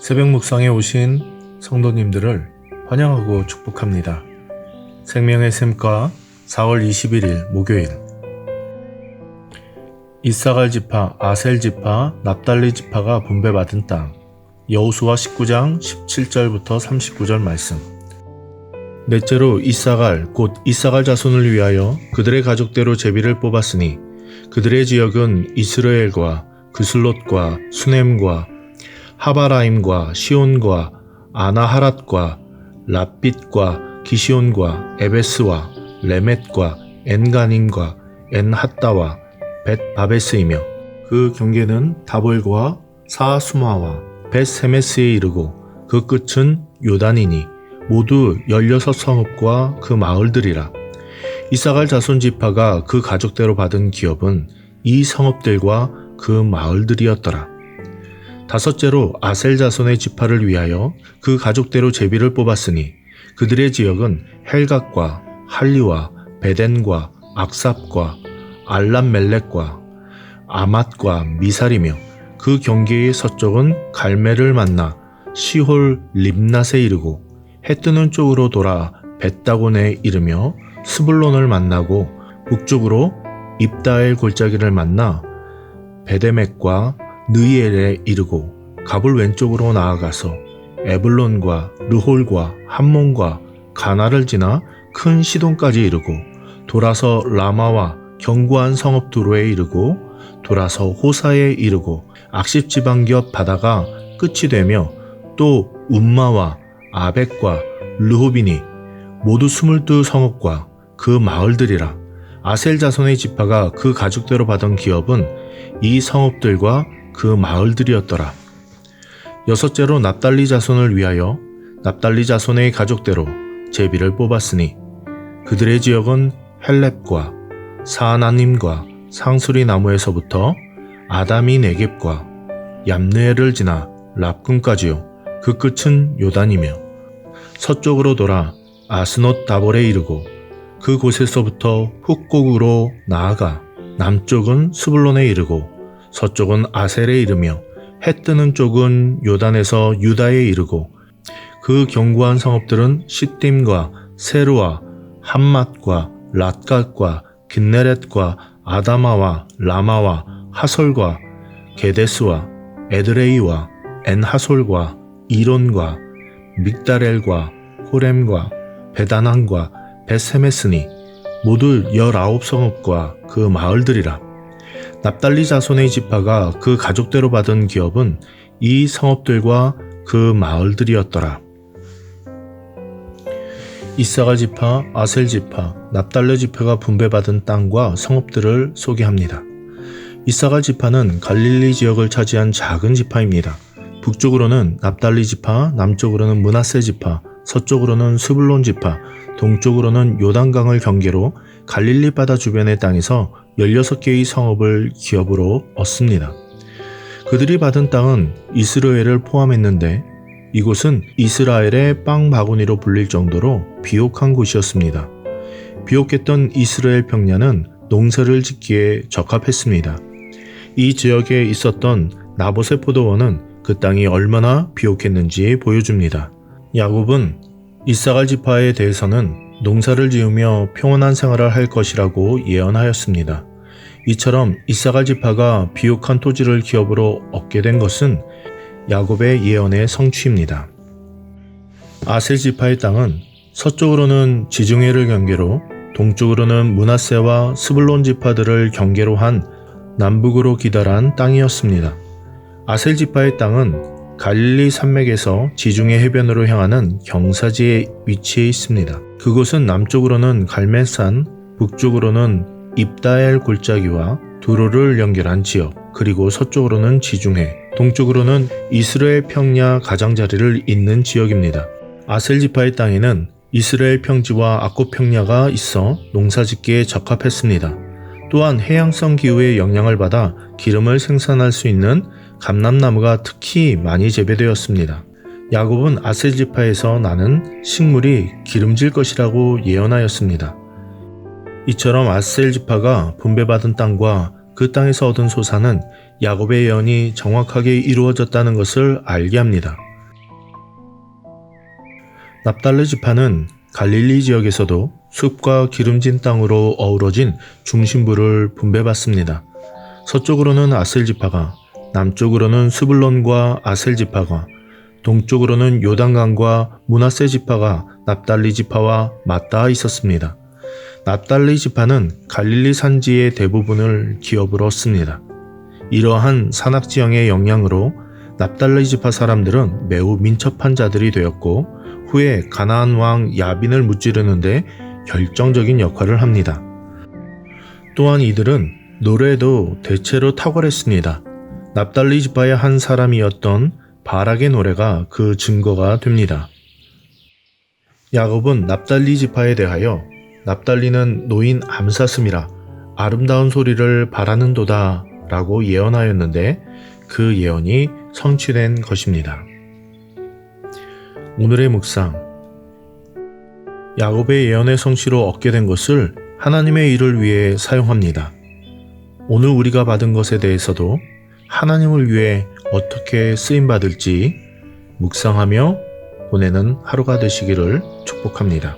새벽 묵상에 오신 성도님들을 환영하고 축복합니다. 생명의 샘과 4월 21일 목요일. 이사갈 지파, 아셀 지파, 납달리 지파가 분배받은 땅. 여호수아 19장 17절부터 39절 말씀. 넷째로 이사갈 곧 이사갈 자손을 위하여 그들의 가족대로 제비를 뽑았으니 그들의 지역은 이스라엘과 그슬롯과 수넴과 하바라임과 시온과 아나하랏과 랍빛과 기시온과 에베스와 레멧과 엔가님과 엔핫다와 벳바베스이며 그 경계는 다볼과 사수마와 벳세메스에 이르고 그 끝은 요단이니 모두 16성읍과 그 마을들이라 이사갈 자손 지파가 그 가족대로 받은 기업은 이 성읍들과 그 마을들이었더라. 다섯째로 아셀 자손의 지파를 위하여 그 가족대로 제비를 뽑았으니 그들의 지역은 헬각과 할리와 베덴과 악삽과 알람멜렉과 아맛과 미살이며 그 경계의 서쪽은 갈멜을 만나 시홀 립낫에 이르고 해 뜨는 쪽으로 돌아 벳다곤에 이르며 스불론을 만나고 북쪽으로 입다엘 골짜기를 만나 베데맥과 느이엘에 이르고 갑을 왼쪽으로 나아가서 에블론과 르홀과 함몬과 가나를 지나 큰 시돈까지 이르고 돌아서 라마와 견고한 성읍 두로에 이르고 돌아서 호사에 이르고 악십 지방 겹 바다가 끝이 되며 또 움마와 아벡과 르호빈이 모두 스물두 성읍과 그 마을들이라 아셀 자손의 지파가 그 가족대로 받은 기업은 이 성읍들과 그 마을들이었더라. 여섯째로 납달리 자손을 위하여 납달리 자손의 가족대로 제비를 뽑았으니 그들의 지역은 헬렙과 사하나님과 상수리 나무에서부터 아담이 네겝과 얌느에를 지나 랍군까지요. 그 끝은 요단이며 서쪽으로 돌아 아스노 다볼에 이르고 그 곳에서부터 훅곡으로 나아가 남쪽은 스불론에 이르고 서쪽은 아셀에 이르며 해 뜨는 쪽은 요단에서 유다에 이르고 그 견고한 성읍들은 시딤과 세루와 함맛과 랏갓과 긴네렛과 아다마와 라마와 하솔과 게데스와 에드레이와 엔하솔과 이론과 믹다렐과 호렘과 베다난과 베세메스니 모두 열아홉 성읍과 그 마을들이라. 납달리 자손의 지파가 그 가족대로 받은 기업은 이 성읍들과 그 마을들이었더라. 이사가 지파, 아셀 지파, 납달레 지파가 분배받은 땅과 성읍들을 소개합니다. 이사갈 지파는 갈릴리 지역을 차지한 작은 지파입니다. 북쪽으로는 납달리 지파, 남쪽으로는 문하세 지파, 서쪽으로는 스불론 지파, 동쪽으로는 요단강을 경계로 갈릴리 바다 주변의 땅에서 16개의 성읍을 기업으로 얻습니다. 그들이 받은 땅은 이스라엘을 포함했는데 이곳은 이스라엘의 빵 바구니로 불릴 정도로 비옥한 곳이었습니다. 비옥했던 이스라엘 평야는 농사를 짓기에 적합했습니다. 이 지역에 있었던 나봇의 포도원은 그 땅이 얼마나 비옥했는지 보여줍니다. 야곱은 이사갈 지파에 대해서는 농사를 지으며 평온한 생활을 할 것이라고 예언하였습니다. 이처럼 이사갈 지파가 비옥한 토지를 기업으로 얻게 된 것은 야곱의 예언의 성취입니다. 아셀 지파의 땅은 서쪽으로는 지중해를 경계로 동쪽으로는 문하세와 스불론 지파들을 경계로 한 남북으로 기달한 땅이었습니다. 아셀 지파의 땅은 갈릴리 산맥에서 지중해 해변으로 향하는 경사지에 위치해 있습니다. 그곳은 남쪽으로는 갈멜산, 북쪽으로는 입다엘 골짜기와 두로를 연결한 지역, 그리고 서쪽으로는 지중해, 동쪽으로는 이스라엘 평야 가장자리를 잇는 지역입니다. 아셀 지파의 땅에는 이스라엘 평지와 아코 평야가 있어 농사짓기에 적합했습니다. 또한 해양성 기후의 영향을 받아 기름을 생산할 수 있는 감람나무가 특히 많이 재배되었습니다. 야곱은 아셀 지파에서 나는 식물이 기름질 것이라고 예언하였습니다. 이처럼 아셀 지파가 분배받은 땅과 그 땅에서 얻은 소사는 야곱의 예언이 정확하게 이루어졌다는 것을 알게 합니다. 납달레 지파는 갈릴리 지역에서도 숲과 기름진 땅으로 어우러진 중심부를 분배받습니다. 서쪽으로는 아셀 지파가, 남쪽으로는 스불론과 아셀 지파가, 동쪽으로는 요단강과 문하세 지파가 납달리 지파와 맞닿아 있었습니다. 납달리 지파는 갈릴리 산지의 대부분을 기업으로 얻습니다. 이러한 산악 지형의 영향으로 납달리 지파 사람들은 매우 민첩한 자들이 되었고 후에 가나안 왕 야빈을 무찌르는데 결정적인 역할을 합니다. 또한 이들은 노래도 대체로 탁월했습니다. 납달리 지파의 한 사람이었던 바락의 노래가 그 증거가 됩니다. 야곱은 납달리 지파에 대하여 납달리는 노인 암사슴이라 아름다운 소리를 바라는도다 라고 예언하였는데 그 예언이 성취된 것입니다. 오늘의 묵상 야곱의 예언의 성취로 얻게 된 것을 하나님의 일을 위해 사용합니다. 오늘 우리가 받은 것에 대해서도 하나님을 위해 어떻게 쓰임 받을지 묵상하며 보내는 하루가 되시기를 축복합니다.